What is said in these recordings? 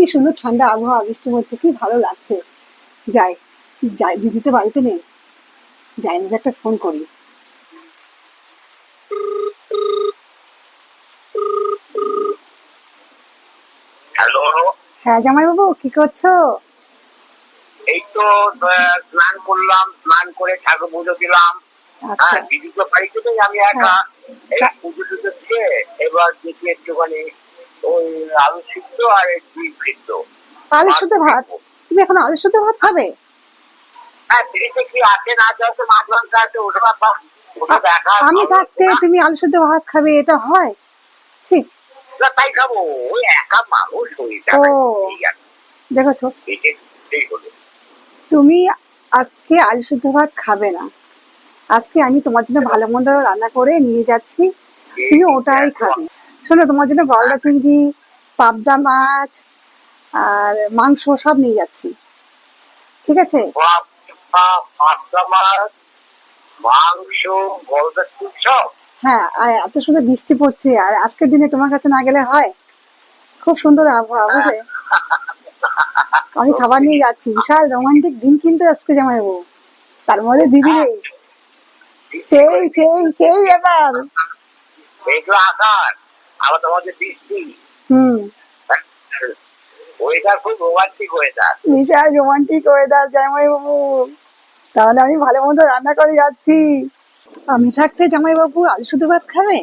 কি সুন্দর ঠান্ডা আবহাওয়া বৃষ্টি হচ্ছে কি ভালো লাগছে। যাই যাই দিদি তো বাড়িতে নেই। যাই না একটা ফোন করি। হ্যালো। হ্যাঁ জামাইবাবু কি করছ? এই তো স্নান করলাম স্নান করে ঠাকুর পুজো দিলাম। আচ্ছা। হ্যাঁ দিদি তো বাড়িতে নেই আমি একা। এই হ্যাঁ। পুজো টুজো দিয়ে এবার দেখি একটুখানি ওই আলু সিদ্ধ আর সিদ্ধ। আলু ভাত? তুমি এখন আলু শুদ্ধ ভাত খাবে? হ্যাঁ ফ্রিতে কি আছে না আছে মাছ মাংস আছে ওটা ব্যাপার ওটা দেখা আমি থাকতে তুমি আলু শুদ্ধ ভাত খাবে এটা হয়? ঠিক না, তাই খাব। ওই একা মানুষ ওইটা ও। ঠিক আছে দেখেছ? তুমি আজকে আলু শুদ্ধ ভাত খাবে না। আজকে আমি তোমার জন্য ভালো মন্দ রান্না করে নিয়ে যাচ্ছি। তুমি ওটাই খাবে। শোনো তোমার জন্য গলদা চিংড়ি পাবদা মাছ আর মাংস সব নিয়ে যাচ্ছি। ঠিক আছে? মাংস গলদা সব? হ্যাঁ আর এত সুন্দর বৃষ্টি পড়ছে আর আজকের দিনে তোমার কাছে না গেলে হয়? খুব সুন্দর আবহাওয়া বুঝলে? আমি খাবার নিয়ে যাচ্ছি বিশাল রোমান্টিক দিন কিন্তু আজকে জামাইবু তার মধ্যে দিদি নেই। সেই সেই সেই ব্যাপার। আবার তোমাদের বৃষ্টি ওয়েদার খুব রোমান্টিক ওয়েদার বিশাল রোমান্টিক ওয়েদার জামাইবাবু। তাহলে আমি ভালো মন্দ রান্না করে যাচ্ছি। আমি থাকতে জামাইবাবু আলু শুধু ভাত খাবে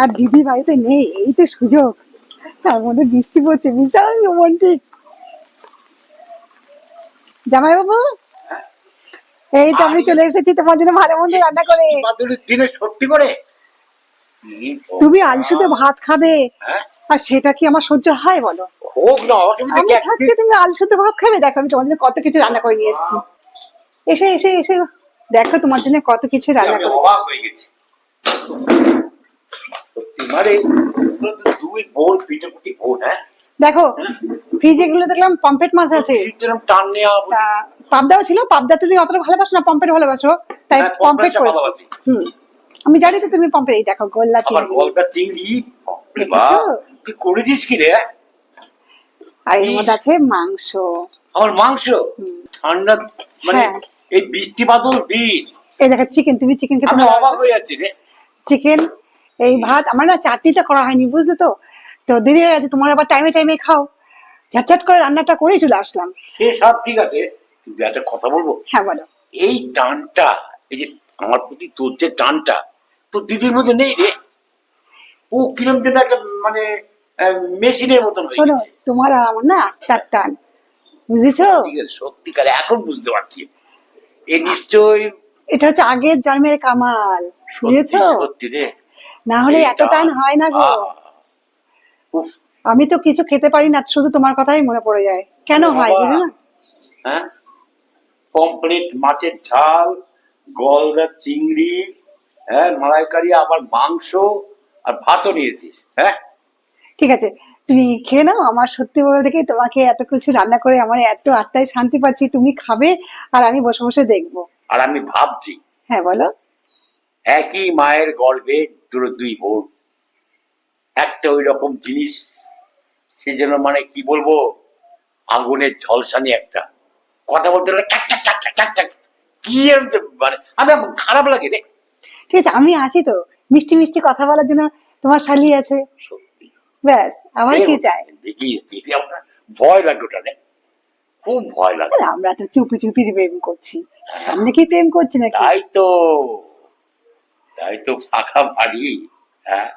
আর দিদি বাড়িতে নেই এই তো সুযোগ। তার মধ্যে বৃষ্টি পড়ছে বিশাল রোমান্টিক জামাইবাবু? এই তো আমি চলে এসেছি তোমার জন্য ভালো মন্দ রান্না করে। দিনে সত্যি করে? তুমি আলু শুধু ভাত খাবে? হ্যাঁ? আর সেটা কি আমার সহ্য হয় বলো? হোক না আমি থাকতে তুমি আলু শুধু ভাত খাবে? দেখো আমি তোমার জন্য কত কিছু রান্না করে নিয়ে এসেছি। এসে এসে এসে। দেখো তোমার জন্য কত কিছু রান্না করেছি। হয়ে মানে হ্যাঁ? দেখো ফ্রিজে গুলো দেখলাম পম্পেট মাছ আছে। পাবদাও ছিল পাবদা তুমি অতটা ভালোবাসো না পম্পেট ভালোবাসো। তাই হ্যাঁ, পম্পেট করেছি। হুম। আমি জানি তো তুমি পম্পেট এই দেখো গোল্লা চিংড়ি। গলদা চিংড়ি? বাপ তুই করেছিস কি রে? আর এর মধ্যে আছে মাংস। আমার মাংস? ঠান্ডা মানে হ্যাঁ। এই বৃষ্টি বাদল দিন এই দেখো চিকেন তুমি চিকেন খেতে অবাক হয়ে যাচ্ছি রে। চিকেন এই ভাত আমার না চাটনিটা করা হয়নি বুঝলে তো? তো দেরি হয়ে গেছে তোমার আবার টাইমে টাইমে খাও। ঝটঝট করে রান্নাটা করে চলে আসলাম। সে সব ঠিক আছে একটা কথা বলব? হ্যাঁ বলো। এই টানটা এই যে আমার প্রতি তোর যে টানটা তোর দিদির মধ্যে নেই? রে ও কিরম যেন একটা মানে মেশিনের মতন হয়ে শোনো গেছে। তোমার আর আমার না আত্মার টান বুঝেছ? সত্যিকার এখন বুঝতে পারছি। এ নিশ্চয়ই এটা হচ্ছে আগের জন্মের কামাল বুঝেছ? সত্যি রে। না হলে এত টান হয় না গো। আমি তো কিছু খেতে পারি না শুধু তোমার কথাই মনে পড়ে যায়। কেন হয় বাবা। না হ্যাঁ? কমপ্লিট মাছের ঝাল গলদা চিংড়ি হ্যাঁ মালাইকারি আবার মাংস আর ভাতও নিয়েছিস হ্যাঁ ঠিক আছে তুমি খেয়ে নাও আমার সত্যি বলতে কি তোমাকে এত কিছু রান্না করে আমার এত আত্মায় শান্তি পাচ্ছি তুমি খাবে আর আমি বসে বসে দেখব আর আমি ভাবছি হ্যাঁ বলো একই মায়ের গর্ভে দুটো দুই বোন একটা ওই রকম জিনিস সে যেন মানে কি বলব আগুনের ঝলসানি একটা কথা বলতে গেলে কি মানে আমি খারাপ লাগে রে ঠিক আছে আমি আছি তো। মিষ্টি মিষ্টি কথা বলার জন্য তোমার শালি আছে। ব্যাস আমার কি চাই? ভয় লাগে ওটা রে। খুব ভয় লাগে। আমরা তো চুপি চুপি প্রেম করছি। সামনে কি প্রেম করছি নাকি? তাই তো তাই তো ফাঁকা বাড়ি হ্যাঁ?